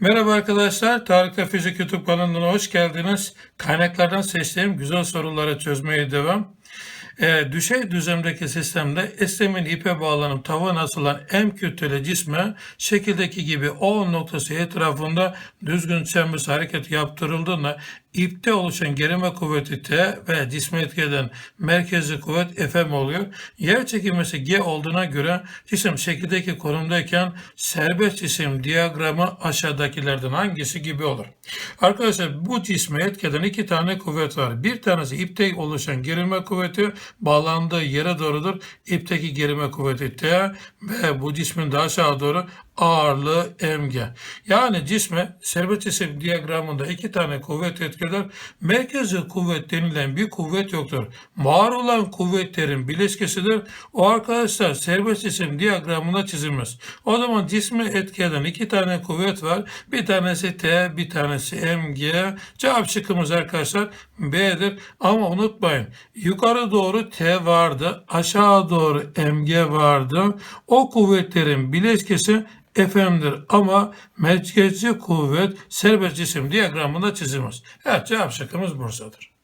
Merhaba arkadaşlar, Tarık ve Fizik YouTube kanalına hoş geldiniz. Kaynaklardan seçtiğim güzel soruları çözmeye devam. Ee, düşey düzlemdeki sistemde esnemin ipe bağlanıp tavan asılan M kütleli cisme şekildeki gibi O noktası etrafında düzgün çembers hareket yaptırıldığında ipte oluşan gerime kuvveti T ve cisme etkileden merkezi kuvvet Fm oluyor. Yer çekilmesi G olduğuna göre cisim şekildeki konumdayken serbest cisim diyagramı aşağıdakilerden hangisi gibi olur? Arkadaşlar bu cisme etkilen iki tane kuvvet var. Bir tanesi ipte oluşan gerilme kuvveti bağlandığı yere doğrudur. İpteki gerilme kuvveti T ve bu cismin de aşağı doğru ağırlığı mg. Yani cisme serbest cisim diyagramında iki tane kuvvet etkiler. Merkezi kuvvet denilen bir kuvvet yoktur. Var olan kuvvetlerin bileşkesidir. O arkadaşlar serbest cisim diyagramında çizilmez. O zaman cisme etkileyen iki tane kuvvet var. Bir tanesi T, bir tanesi mg. Cevap şıkkımız arkadaşlar B'dir. Ama unutmayın yukarı doğru T vardı. Aşağı doğru mg vardı. O kuvvetlerin bileşkesi Fm'dir ama merkezi kuvvet serbest cisim diyagramında çizilmez. Evet cevap şıkkımız Bursa'dır.